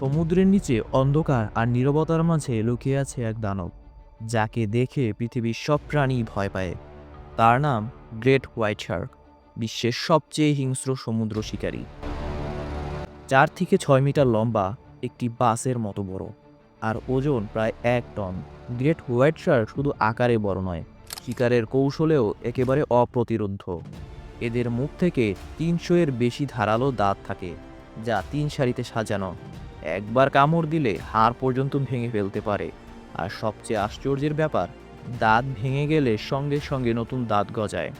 সমুদ্রের নিচে অন্ধকার আর নীরবতার মাঝে লুকিয়ে আছে এক দানব, যাকে দেখে পৃথিবীর সব প্রাণী ভয় পায়। তার নাম গ্রেট হোয়াইট শার্ক, বিশ্বের সবচেয়ে হিংস্র সমুদ্র শিকারী। চার থেকে ছয় মিটার লম্বা, একটি বাসের মতো বড়, আর ওজন প্রায় এক টন। গ্রেট হোয়াইট শার্ক শুধু আকারে বড় নয়, শিকারের কৌশলেও একেবারে অপ্রতিরোধ্য। এদের মুখ থেকে তিনশো এর বেশি ধারালো দাঁত থাকে, যা তিন সারিতে সাজানো। একবার কামড় দিলে হাড় পর্যন্ত ভেঙে ফেলতে পারে। আর সবচেয়ে আশ্চর্যের ব্যাপার, দাঁত ভেঙে গেলে সঙ্গে সঙ্গে নতুন দাঁত গজায়।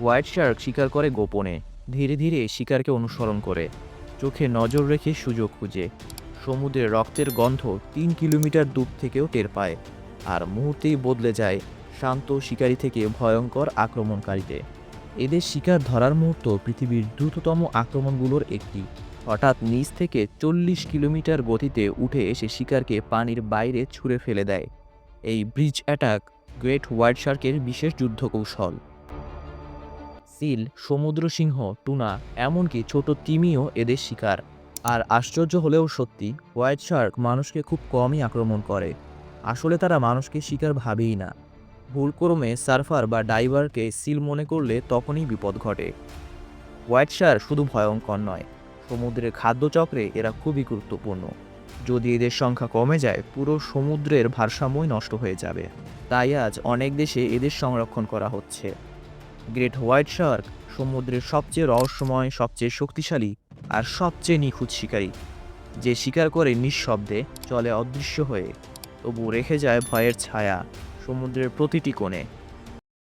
হোয়াইট শার্ক শিকার করে গোপনে, ধীরে ধীরে শিকারকে অনুসরণ করে। চোখে নজর রেখে সুযোগ খুঁজে। সমুদ্রের রক্তের গন্ধ তিন কিলোমিটার দূর থেকেও টের পায়। আর মুহূর্তেই বদলে যায় শান্ত শিকারী থেকে ভয়ঙ্কর আক্রমণকারীতে এদের শিকার ধরার মুহূর্ত পৃথিবীর দ্রুততম আক্রমণগুলোর একটি। হঠাৎ নিচ থেকে চল্লিশ কিলোমিটার গতিতে উঠে এসে শিকারকে পানির বাইরে ছুঁড়ে ফেলে দেয়। এই ব্রিজ অ্যাটাক গ্রেট হোয়াইট শার্কের বিশেষ যুদ্ধ কৌশল সিল, সমুদ্র সিংহ, টুনা, এমনকি ছোট তিমিও এদের শিকার। আর আশ্চর্য হলেও সত্যি, হোয়াইট শার্ক মানুষকে খুব কমই আক্রমণ করে। আসলে তারা মানুষকে শিকার ভাবেই না। ভুলক্রমে সার্ফার বা ডাইভারকে সিল মনে করলে তখনই বিপদ ঘটে। হোয়াইট শার্ক শুধু ভয়ঙ্কর নয় সমুদ্রের খাদ্যচক্রে এরা খুবই গুরুত্বপূর্ণ। যদি এদের সংখ্যা কমে যায়, পুরো সমুদ্রের ভারসাম্যই নষ্ট হয়ে যাবে। তাই আজ অনেক দেশে এদের সংরক্ষণ করা হচ্ছে। গ্রেট হোয়াইট শার্ক সমুদ্রের সবচেয়ে রহস্যময়, সবচেয়ে শক্তিশালী আর সবচেয়ে নিখুঁত শিকারী। যে শিকার করে নিঃশব্দে চলে অদৃশ্য হয়ে তবু রেখে যায় ভয়ের ছায়া সমুদ্রের প্রতিটি কোণে।